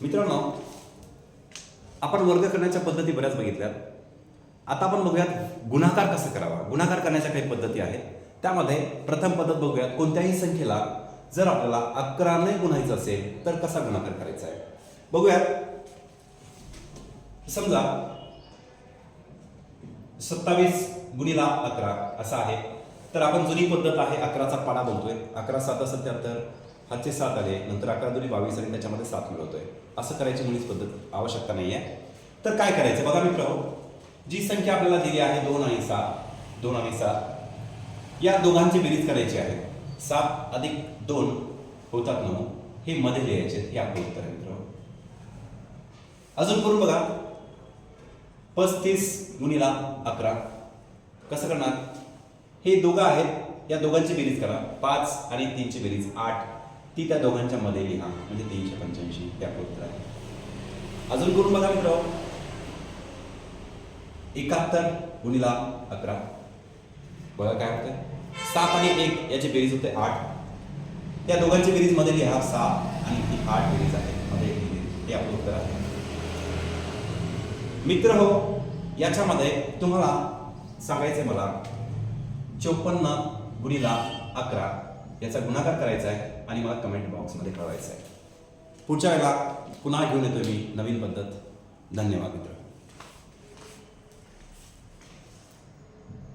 मित्रांनो आपण वर्ग करण्याच्या पद्धती बऱ्याच बघितल्यात. आता आपण बघूयात गुणाकार कसं करावा. गुणाकार करण्याच्या काही पद्धती आहेत. त्यामध्ये प्रथम पद्धत बघूयात. कोणत्याही संख्येला जर आपल्याला अकराने गुणायचं असेल तर कसा गुणाकार करायचा आहे? बघूयात. समजा सत्तावीस गुणिला अकरा असा आहे. तर आपण जुनी पद्धत आहे अकराचा पाडा बोलतोय. अकरा सात सत्याहत्तर. हातचे सात आले नंतर अकरा दोन्ही बावीस आणि त्याच्यामध्ये सात मिळवतोय. असं करायची मुळीच पद्धत आवश्यकता नाही आहे तर काय करायचं? बघा मित्र जी संख्या आपल्याला दिली आहे दोन आणि सात दोन आणि सात या दोघांची बेरीज करायची आहे. सात अधिक दोन होतात नऊ. हे मध्ये लिहायचे हे आपलं उत्तर आहे मित्र. अजून करून बघा. पस्तीस गुणिला अकरा. कसं करणार? हे दोघं आहेत. या दोघांची बेरीज करा. पाच आणि तीनची बेरीज आठ. ती त्या दोघांच्या मध्ये लिहा. म्हणजे तीनशे पंच्याऐंशी हे आपलं आहे अजून करून बघा मित्र एकाहत्तर गुणिला अकरा. बघा काय होतं सात आणि एक याची बेरीज होते आठ. त्या दोघांची बेरीजमध्ये लिहा सहा आणि ती आठ बेरीज आहे. मध्ये हे आपलं उत्तर आहे. मित्र हो याच्यामध्ये तुम्हाला सांगायचंय मला चोपन्न गुणिला अकरा. याचा गुणाकार करायचा आहे आणि मला कमेंट बॉक्समध्ये कळवायचं आहे. पुढच्या वेळेला पुन्हा घेऊन येतो मी नवीन पद्धत. धन्यवाद मित्र.